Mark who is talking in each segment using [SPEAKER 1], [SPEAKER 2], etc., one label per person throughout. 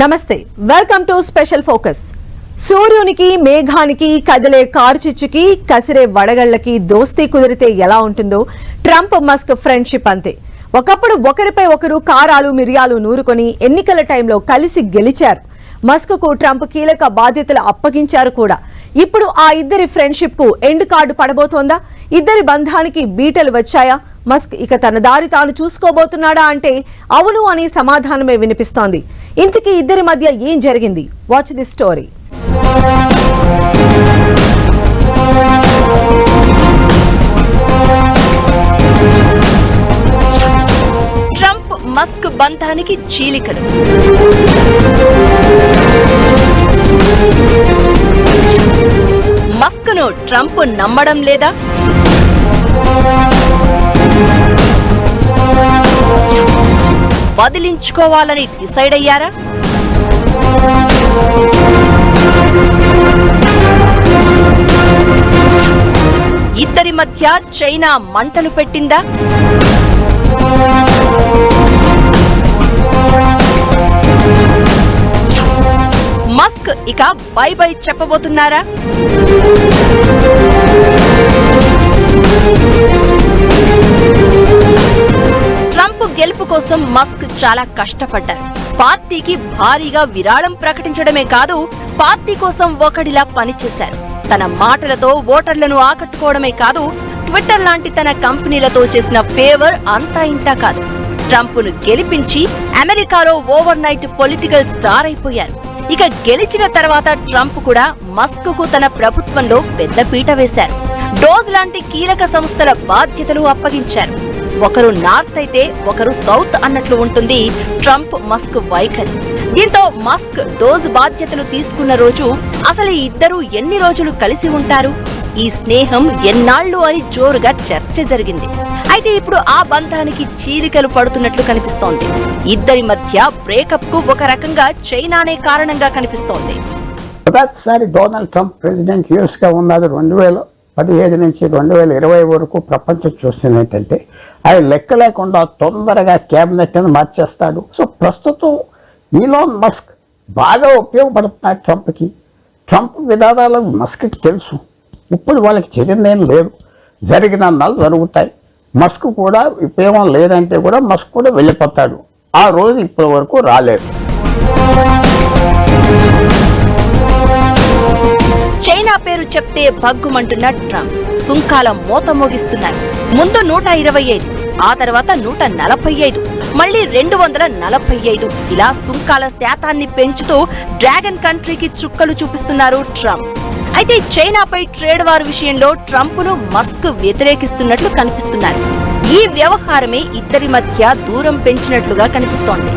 [SPEAKER 1] నమస్తే welcome to special focus. సూర్యునికి మేఘానికి కదిలే కార్చిచ్చుకి కసిరే వడగళ్ళకి దోస్తీ కుదిరితే ఎలా ఉంటుందో ట్రంప్ మస్క్ ఫ్రెండ్షిప్ అంతే. ఒకప్పుడు ఒకరిపై ఒకరు కారాలు మిరియాలు నూరుకొని ఎన్నికల టైంలో కలిసి గెలిచారు. మస్క్కు ట్రంప్ కీలక బాధ్యతలు అప్పగించారు కూడా. ఇప్పుడు ఆ ఇద్దరి ఫ్రెండ్షిప్కు ఎండ్ కార్డు పడబోతోందా? ఇద్దరి బంధానికి బీటలు వచ్చాయా? మస్క్ ఇక తన దారి తాను చూసుకోబోతున్నాడా అంటే అవును అని సమాధానమే వినిపిస్తోంది. ఇంతకీ ఇద్దరి మధ్య ఏం జరిగింది? Watch the story
[SPEAKER 2] Trump Musk బంధానికి చీలికలు. మస్క్ను ట్రంప్ నమ్మడం లేదా? వదిలించుకోవాలని డిసైడ్ అయ్యారా? ఇద్దరి మధ్య చైనా మంటలు పెట్టిందా? మస్క్ ఇక బై బై చెప్పబోతున్నారా? ట్రంప్ గెలుపు కోసం మస్క్ చాలా కష్టపడ్డారు. పార్టీకి భారీగా విరాళం ప్రకటించడమే కాదు పార్టీ కోసం ఒకడిలా పనిచేశారు. తన మాటలతో ఓటర్లను ఆకట్టుకోవడమే కాదు ట్విట్టర్ లాంటి తన కంపెనీలతో చేసిన ఫేవర్ అంతా ఇంతా కాదు. ట్రంప్ను గెలిపించి అమెరికాలో ఓవర్ నైట్ పొలిటికల్ స్టార్ అయిపోయారు. ఇక గెలిచిన తర్వాత ట్రంప్ కూడా మస్క్కు తన ప్రభుత్వంలో పెద్ద పీట వేశారు. డోజ్ లాంటి కీలక సంస్థల బాధ్యతలు అప్పగించారు. ఒకరు నార్త్ అయితే ఒకరు సౌత్ అన్నట్లు ఉంటుంది. ట్రంప్ మస్క్ వైఖరి. దీంతో మస్క్ డోజ్ బాధ్యతలు తీసుకున్న రోజు అసలు ఇద్దరు ఎన్ని రోజులు కలిసి ఉంటారు? ఈ స్నేహం ఎన్నాళ్ళు అని జోరుగా చర్చ జరిగింది. అయితే ఇప్పుడు ఆ బంధానికి చీలికలు పడుతున్నట్లు కనిపిస్తోంది. ఇద్దరి మధ్య బ్రేకప్కు ఒక రకంగా చైనానే కారణంగా కనిపిస్తోంది.
[SPEAKER 3] మొదటిసారి డొనాల్డ్ ట్రంప్ ప్రెసిడెంట్ యూఎస్గా ఉన్నది రెండు వేల పదిహేడు నుంచి రెండు వేల ఇరవై వరకు ప్రపంచం చూస్తుంది ఏంటంటే ఆయన లెక్క లేకుండా తొందరగా క్యాబినెట్ని మార్చేస్తాడు. సో ప్రస్తుతం ఈలాన్ మస్క్ బాగా ఉపయోగపడుతున్నాడు ట్రంప్కి. ట్రంప్ విధానాలు మస్క్కి తెలుసు. ఇప్పుడు వాళ్ళకి చెరిందేం లేదు. జరిగిన అన్నాలు జరుగుతాయి. మస్క్ కూడా ఉపయోగం లేదంటే కూడా మస్క్ కూడా వెళ్ళిపోతాడు. ఆ రోజు ఇప్పటి వరకు రాలేదు.
[SPEAKER 2] చైనా పేరు చెప్తే భగ్గుమంటున్న ట్రంప్. సుంకాల మోత మోగిస్తున్నారు ముందు నూట ఇరవై ఐదు ఆ తర్వాత నూట నలభై ఐదు మళ్ళీ రెండు వందల నలభై ఐదు. ఇలా సుంకాల శాతాన్ని పెంచుతూ డ్రాగన్ కంట్రీకి చుక్కలు చూపిస్తున్నారు ట్రంప్. అయితే చైనాపై ట్రేడ్ వార్ విషయంలో ట్రంప్ను మస్క్ వ్యతిరేకిస్తున్నట్లు కనిపిస్తున్నారు. ఈ వ్యవహారమే ఇద్దరి మధ్య దూరం పెంచినట్లుగా కనిపిస్తోంది.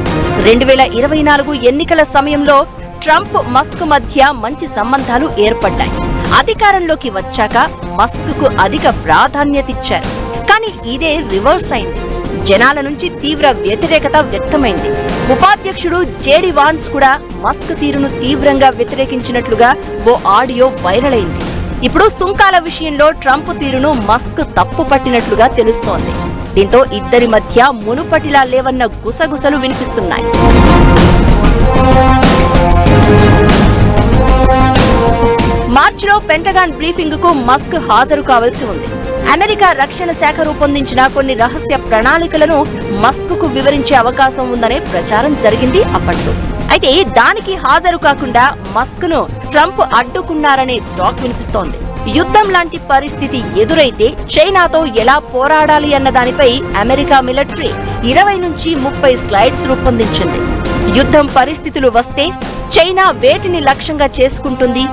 [SPEAKER 2] రెండు వేల ఇరవై నాలుగు ఎన్నికల సమయంలో ట్రంప్ మస్క్ మధ్య మంచి సంబంధాలు ఏర్పడ్డాయి. అధికారంలోకి వచ్చాక మస్క్కు అధిక ప్రాధాన్యత ఇచ్చారు. కానీ ఇదే రివర్స్ అయింది. జనాల నుంచి తీవ్ర వ్యతిరేకత వ్యక్తమైంది. ఉపాధ్యక్షుడు జేడి వాన్స్ కూడా మస్క్ తీరును తీవ్రంగా వ్యతిరేకించినట్లుగా ఓ ఆడియో వైరల్ అయింది. ఇప్పుడు సుంకాల విషయంలో ట్రంప్ తీరును మస్క్ తప్పు పట్టినట్లుగా తెలుస్తోంది. దీంతో ఇద్దరి మధ్య మునుపటిలా లేవన్న గుసగుసలు వినిపిస్తున్నాయి. మార్చిలో పెంటగాన్ బ్రీఫింగ్కు మస్క్ హాజరు కావాల్సి ఉంది. అమెరికా రక్షణ శాఖ రూపొందించిన కొన్ని రహస్య ప్రణాళికలను మస్క్కు వివరించే అవకాశం ఉందనే ప్రచారం జరిగింది అప్పట్లో. అయితే దానికి హాజరు కాకుండా మస్క్ను ట్రంప్ అడ్డుకున్నారనే టాక్ వినిపిస్తోంది. యుద్ధం లాంటి పరిస్థితి ఎదురైతే చైనాతో ఎలా పోరాడాలి అన్న దానిపై అమెరికా మిలిటరీ ఇరవై నుంచి ముప్పై స్లైడ్స్ రూపొందించింది. యుద్ధం పరిస్థితులు వస్తే చైనా వేటిని లక్ష్యంగా చేసుకుంటుంది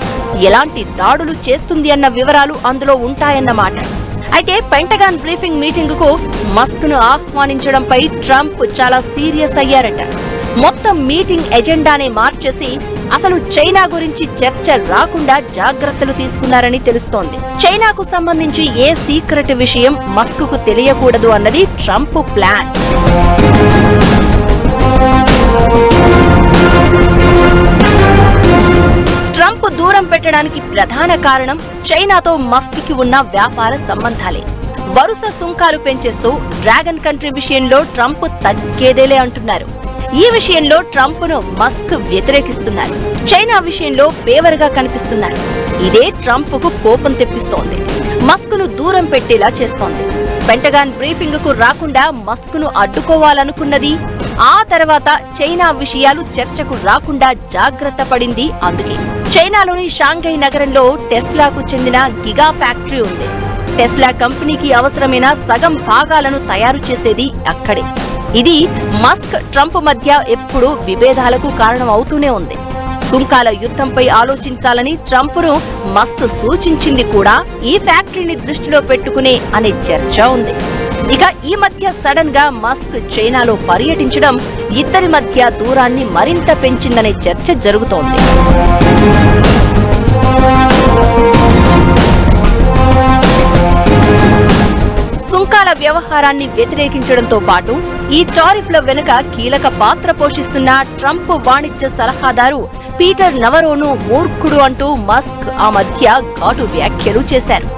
[SPEAKER 2] ఎలాంటి దాడులు చేస్తుంది అన్న వివరాలు అందులో ఉంటాయన్నమాట. అయితే పెంటగాన్ బ్రీఫింగ్ మీటింగ్కు మస్క్ను ఆహ్వానించడంపై ట్రంప్ చాలా సీరియస్ అయ్యారట. మొత్తం మీటింగ్ ఎజెండానే మార్చేసి అసలు చైనా గురించి చర్చ రాకుండా జాగ్రత్తలు తీసుకున్నారని తెలుస్తోంది. చైనాకు సంబంధించి ఏ సీక్రెట్ విషయం మస్క్కు తెలియకూడదు అన్నది ట్రంప్ ప్లాన్. పెట్టడానికి ప్రధాన కారణం చైనాతో మస్క్కి ఉన్న వ్యాపార సంబంధాలే. వరుస సుంకాలు పెంచేస్తూ డ్రాగన్ కంట్రీ విషయంలో ట్రంప్ తగ్గేదేలే అంటున్నారు. ఈ విషయంలో ట్రంప్ను మస్క్ వ్యతిరేకిస్తున్నారు. చైనా విషయంలో ఫేవర్గా కనిపిస్తున్నారు. ఇదే ట్రంప్కు కోపం తెప్పిస్తోంది. మస్క్ను దూరం పెట్టేలా చేస్తోంది. పెంటగాన్ బ్రీఫింగ్కు రాకుండా మస్క్ను అడ్డుకోవాలనుకున్నది ఆ తర్వాత చైనా విషయాలు చర్చకు రాకుండా జాగ్రత్త పడింది అందుకే. చైనాలోని షాంఘై నగరంలో టెస్లాకు చెందిన గిగా ఫ్యాక్టరీ ఉంది. టెస్లా కంపెనీకి అవసరమైన సగం భాగాలను తయారు చేసేది అక్కడే. ఇది మస్క్ ట్రంప్ మధ్య ఎప్పుడూ విభేదాలకు కారణం అవుతూనే ఉంది. సుంకాల యుద్ధంపై ఆలోచించాలని ట్రంప్ను మస్క్ సూచించింది కూడా ఈ ఫ్యాక్టరీని దృష్టిలో పెట్టుకునే అనే చర్చ ఉంది. ఇక ఈ మధ్య సడన్గా మస్క్ చైనాలో పర్యటించడం ఇద్దరి మధ్య దూరాన్ని మరింత పెంచిందనే చర్చ జరుగుతోంది. సుంకాల వ్యవహారాన్ని వ్యతిరేకించడంతో పాటు ఈ టారిఫ్ల వెనుక కీలక పాత్ర పోషిస్తున్న ట్రంప్ వాణిజ్య సలహాదారు పీటర్ నవరోను మూర్ఖుడు అంటూ మస్క్ ఆ మధ్య ఘాటు వ్యాఖ్యలు చేశారు.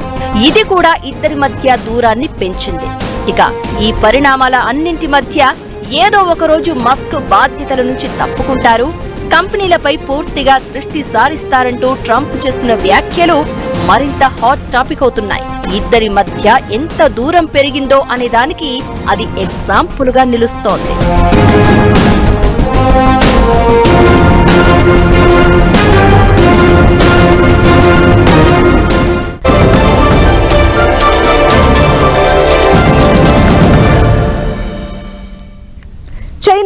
[SPEAKER 2] ఇది కూడా ఇద్దరి మధ్య దూరాన్ని పెంచింది. ఇక ఈ పరిణామాల అన్నింటి మధ్య ఏదో ఒకరోజు మస్క్ బాధ్యతల నుంచి తప్పుకుంటారు. కంపెనీలపై పూర్తిగా దృష్టి సారిస్తారంటూ ట్రంప్ చేస్తున్న వ్యాఖ్యలు మరింత హాట్ టాపిక్ అవుతున్నాయి. ఇద్దరి మధ్య ఎంత దూరం పెరిగిందో అనే దానికి అది ఎగ్జాంపుల్గా నిలుస్తోంది.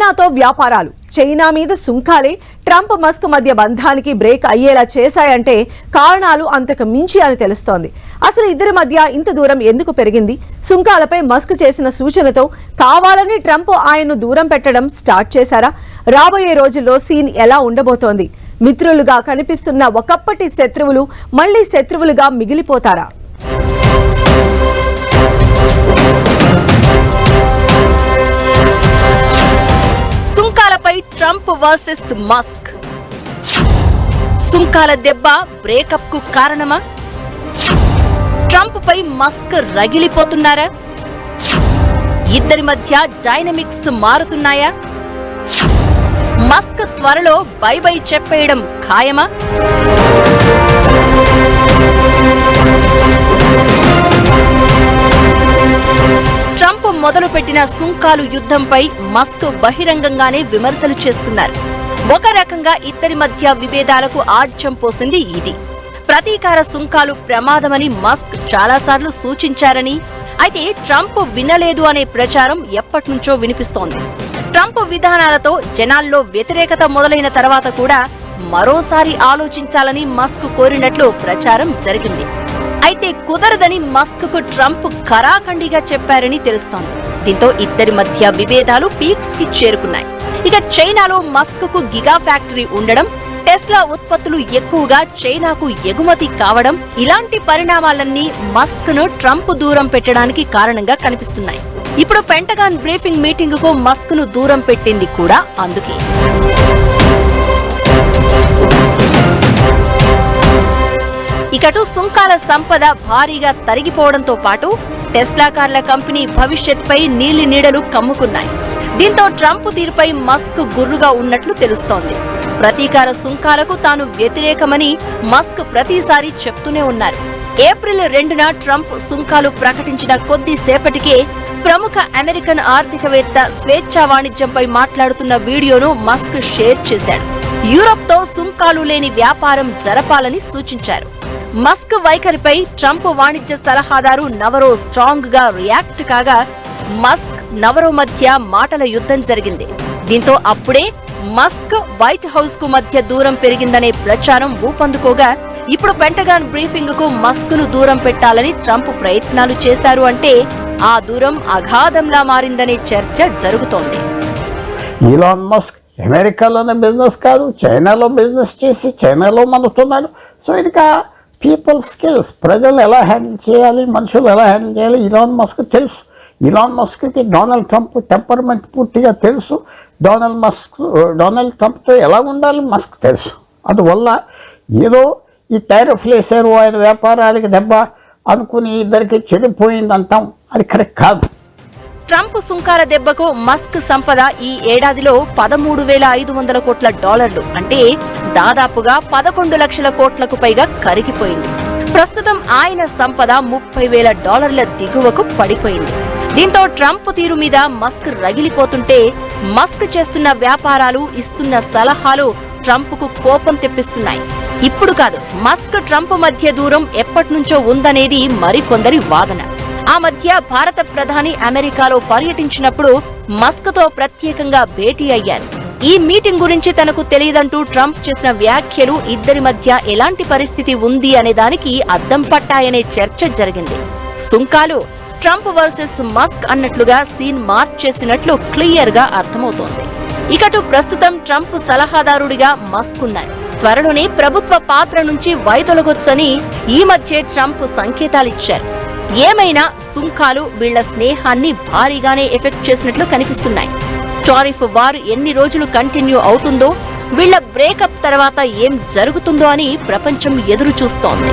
[SPEAKER 1] చైనాతో వ్యాపారాలు. చైనా మీద సుంకాలే. ట్రంప్ మస్క్ మధ్య బంధానికి బ్రేక్ అయ్యేలా చేశాయంటే కారణాలు అంతకు మించి అని తెలుస్తోంది. అసలు ఇద్దరి మధ్య ఇంత దూరం ఎందుకు పెరిగింది? సుంకాలపై మస్క్ చేసిన సూచనతో కావాలని ట్రంప్ ఆయన్ను దూరం పెట్టడం స్టార్ట్ చేశారా? రాబోయే రోజుల్లో సీన్ ఎలా ఉండబోతోంది? మిత్రులుగా కనిపిస్తున్న ఒకప్పటి శత్రువులు మళ్ళీ శత్రువులుగా మిగిలిపోతారా?
[SPEAKER 2] సుంకాలపై ట్రంప్ వర్సెస్ మస్క్. సుంకాల దెబ్బ బ్రేకప్కు కారణమా? ట్రంప్ పై మస్క్ రగిలిపోతున్నారా? ఇద్దరి మధ్య డైనమిక్స్ మారుతున్నాయా? మస్క్ త్వరలో బై బై చెప్పేయడం ఖాయమా? మొదలుపెట్టిన సుంకాలు యుద్ధంపై మస్క్ బహిరంగంగానే విమర్శలు చేస్తున్నారు. ఒక రకంగా ఇద్దరి మధ్య విభేదాలకు ఆజ్యం పోసింది ఇది ప్రతీకార సుంకాలు ప్రమాదమని మస్క్ చాలాసార్లు సూచించారని అయితే ట్రంప్ వినలేదు అనే ప్రచారం ఎప్పటినుంచో వినిపిస్తోంది. ట్రంప్ విధానాలతో జనాల్లో వ్యతిరేకత మొదలైన తర్వాత కూడా మరోసారి ఆలోచించాలని మస్క్ కోరినట్లు ప్రచారం జరిగింది. అయితే కుదరదని మస్క్కు ట్రంప్ ఖరాఖండిగా చెప్పారని తెలుస్తోంది. దీంతో ఇద్దరి మధ్య విభేదాలు పీక్స్కి చేరుకున్నాయి. ఇక చైనాలో మస్క్కు గిగా ఫ్యాక్టరీ ఉండడం టెస్లా ఉత్పత్తులు ఎక్కువగా చైనాకు ఎగుమతి కావడం ఇలాంటి పరిణామాలన్నీ మస్క్ను ట్రంప్ దూరం పెట్టడానికి కారణంగా కనిపిస్తున్నాయి. ఇప్పుడు పెంటగాన్ బ్రీఫింగ్ మీటింగ్కు మస్క్ను దూరం పెట్టింది కూడా అందుకే. ఇకటు సుంకాల సంపద భారీగా తరిగిపోవడంతో పాటు టెస్లా కార్ల కంపెనీ భవిష్యత్పై నీలి నీడలు కమ్ముకున్నాయి. దీంతో ట్రంప్ తీరుపై మస్క్ గుర్రుగా ఉన్నట్లు తెలుస్తోంది. ప్రతీకార సుంకాలకు తాను వ్యతిరేకమని మస్క్ ప్రతిసారి చెప్తూనే ఉన్నారు. ఏప్రిల్ రెండున ట్రంప్ సుంకాలు ప్రకటించిన కొద్దిసేపటికే ప్రముఖ అమెరికన్ ఆర్థికవేత్త స్వేచ్ఛా వాణిజ్యంపై మాట్లాడుతున్న వీడియోను మస్క్ షేర్ చేశాడు. యూరప్తో సుంకాలు లేని వ్యాపారం జరపాలని సూచించారు. మస్క్ వైఖరిపై ట్రంప్ వాణిజ్య సలహాదారు నవరో స్ట్రాంగ్గా రియాక్ట్ కాగా మస్క్ నవరో మధ్య మాటల యుద్ధం జరిగింది. దీంతో అప్పుడే మస్క్ వైట్ హౌస్కు మధ్య దూరం పెరిగిందనే ప్రచారం ఊపందుకోగా ఇప్పుడు పెంటగాన్ బ్రీఫింగ్కు మస్క్ను దూరం పెట్టాలని ట్రంప్ ప్రయత్నాలు చేశారు అంటే ఆ దూరం అగాధంలా మారిందనే చర్చ జరుగుతోంది.
[SPEAKER 3] మస్క్ అమెరికాలోనే బిజినెస్ కాదు చైనాలో బిజినెస్ చేసి చైనాలో మనుతున్నాడు సో ఇది పీపుల్ స్కిల్స్ ప్రజలు ఎలా హ్యాండిల్ చేయాలి? మనుషులు ఎలా హ్యాండిల్ చేయాలి? ఇలాన్ మస్క్ తెలుసు. ఇలాన్ మస్క్కి డొనాల్డ్ ట్రంప్ టెంపర్మెంట్ పూర్తిగా తెలుసు. డొనాల్డ్ మస్క్ డొనాల్డ్ ట్రంప్తో ఎలా ఉండాలి? మస్క్ తెలుసు. అందువల్ల ఏదో ఈ టైరఫ్లు వేసారు ఆయన వ్యాపారాలకి దెబ్బ అనుకుని ఇద్దరికి చెడిపోయిందంటాం. అది కరెక్ట్ కాదు.
[SPEAKER 2] ట్రంప్ సుంకాల దెబ్బకు మస్క్ సంపద ఈ ఏడాదిలో పదమూడు వేల ఐదు వందల కోట్ల డాలర్లు. అంటే దాదాపుగా పదకొండు లక్షల కోట్లకు పైగా కరిగిపోయింది. ప్రస్తుతం ఆయన సంపద ముప్పై వేల డాలర్ల దిగువకు పడిపోయింది. దీంతో ట్రంప్ తీరు మీద మస్క్ రగిలిపోతుంటే మస్క్ చేస్తున్న వ్యాపారాలు ఇస్తున్న సలహాలు ట్రంప్కు కోపం తెప్పిస్తున్నాయి. ఇప్పుడు కాదు మస్క్ ట్రంప్ మధ్య దూరం ఎప్పటినుంచో ఉందనేది మరికొందరి వాదన. ఆ మధ్య భారత ప్రధాని అమెరికాలో పర్యటించినప్పుడు మస్క్తో ప్రత్యేకంగా భేటీ అయ్యారు. ఈ మీటింగ్ గురించి తనకు తెలియదంటూ ట్రంప్ చేసిన వ్యాఖ్యలు ఇద్దరి మధ్య ఎలాంటి పరిస్థితి ఉంది అనే దానికి అద్దం పట్టాయనే చర్చ జరిగింది. సుంకాలు ట్రంప్ వర్సెస్ మస్క్ అన్నట్లుగా సీన్ మార్చేసినట్లు క్లియర్గా అర్థమవుతోంది. ఇకటు ప్రస్తుతం ట్రంప్ సలహాదారుడిగా మస్క్ ఉన్నారు త్వరలోనే ప్రభుత్వ పాత్ర నుంచి వైదొలగొచ్చని ఈ మధ్యే ట్రంప్ సంకేతాలిచ్చారు. ఏమైనా సుంకాలు వీళ్ళ స్నేహాన్ని భారీగానే ఎఫెక్ట్ చేసినట్లు కనిపిస్తున్నాయి. టారిఫ్ వార్ ఎన్ని రోజులు కంటిన్యూ అవుతుందో వీళ్ళ బ్రేకప్ తర్వాత ఏం జరుగుతుందో అని ప్రపంచం ఎదురు చూస్తోంది